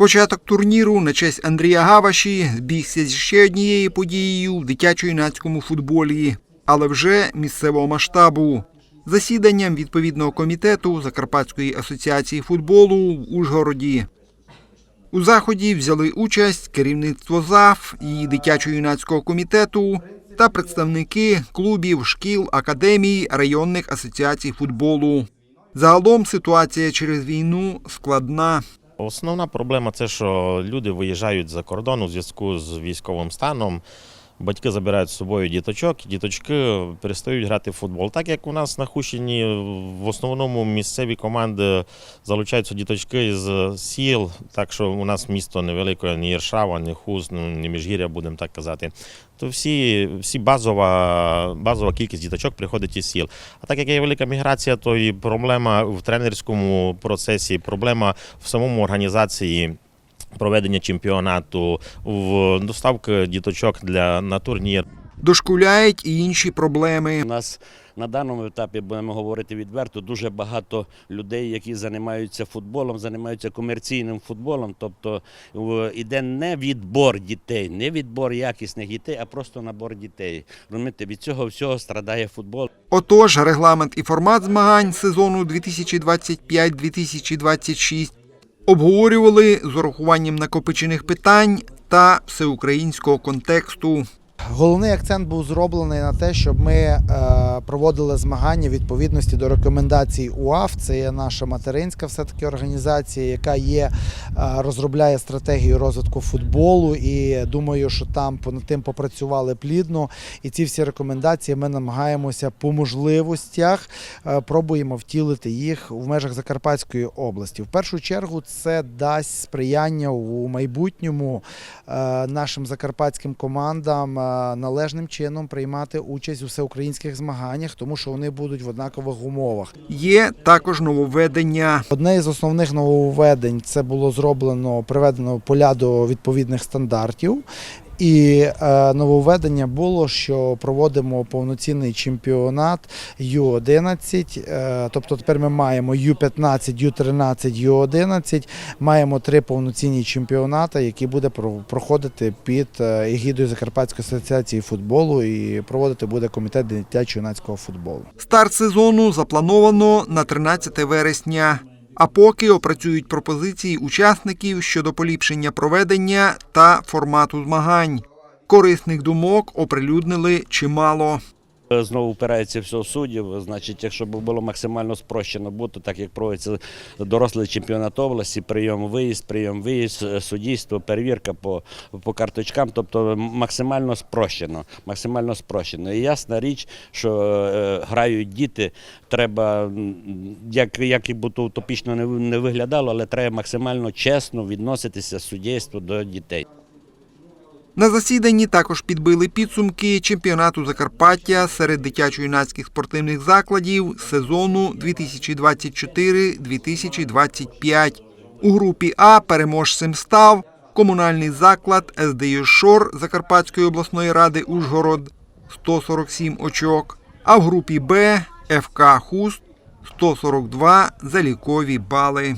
Початок турніру на честь Андрія Гаваші збігся зі ще однією подією в дитячо-юнацькому футболі, але вже місцевого масштабу. Засіданням відповідного комітету Закарпатської асоціації футболу в Ужгороді. У заході взяли участь керівництво ЗАФ і дитячо-юнацького комітету та представники клубів, шкіл, академій, районних асоціацій футболу. Загалом ситуація через війну складна. Основна проблема це, що люди виїжджають за кордон у зв'язку з військовим станом. Батьки забирають з собою діточок, діточки перестають грати в футбол. Так як у нас на Хущині в основному місцеві команди залучаються діточки з сіл, так що у нас місто невелике, ні Іршава, ні Хуз, ну, ні Міжгір'я, будемо так казати. То всі, всі базова, базова кількість діточок приходить із сіл. А так як є велика міграція, то і проблема в тренерському процесі, проблема в самому організації. Проведення чемпіонату, в доставки діточок для на турнір. Дошкуляють і інші проблеми. У нас на даному етапі будемо говорити відверто. Дуже багато людей, які займаються футболом, займаються комерційним футболом. Тобто іде не відбор дітей, не відбор якісних дітей, а просто набор дітей. Розумієте, від цього всього страдає футбол. Отож, регламент і формат змагань сезону 2025-2026 обговорювали з урахуванням накопичених питань та всеукраїнського контексту. Головний акцент був зроблений на те, щоб ми е, проводили змагання відповідності до рекомендацій УАФ. Це є наша материнська все-таки організація, яка є, е, розробляє стратегію розвитку футболу. І думаю, що там над тим попрацювали плідно. І ці всі рекомендації ми намагаємося по можливостях е, пробуємо втілити їх в межах Закарпатської області. В першу чергу це дасть сприяння у майбутньому е, нашим закарпатським командам належним чином приймати участь у всеукраїнських змаганнях, тому що вони будуть в однакових умовах. Є також нововведення. Одне із основних нововведень це було зроблено приведено поля до відповідних стандартів. І е, нововведення було, що проводимо повноцінний чемпіонат Ю-11. Е, тобто тепер ми маємо Ю-15, Ю-13, Ю-11. Маємо три повноцінні чемпіонати, які буде про- проходити під е, егідою Закарпатської асоціації футболу і проводити буде комітет дитячо-юнацького футболу. Старт сезону заплановано на 13 вересня. А поки опрацюють пропозиції учасників щодо поліпшення проведення та формату змагань. Корисних думок оприлюднили чимало. Е, Знову впирається все суддів. Значить, якщо б було максимально спрощено бути, так як проводиться дорослий чемпіонат області, прийом виїзд, прийом виїзд, е, суддівство, перевірка по, по карточкам, тобто максимально спрощено. Максимально спрощено. І ясна річ, що е, грають діти, треба, як, як і би то утопічно не, не виглядало, але треба максимально чесно відноситися суддівство до дітей. На засіданні також підбили підсумки чемпіонату Закарпаття серед дитячо-юнацьких спортивних закладів сезону 2024-2025. У групі А переможцем став комунальний заклад СДЮ Шор Закарпатської обласної ради Ужгород 147 очок, а в групі Б ФК Хуст 142 залікові бали.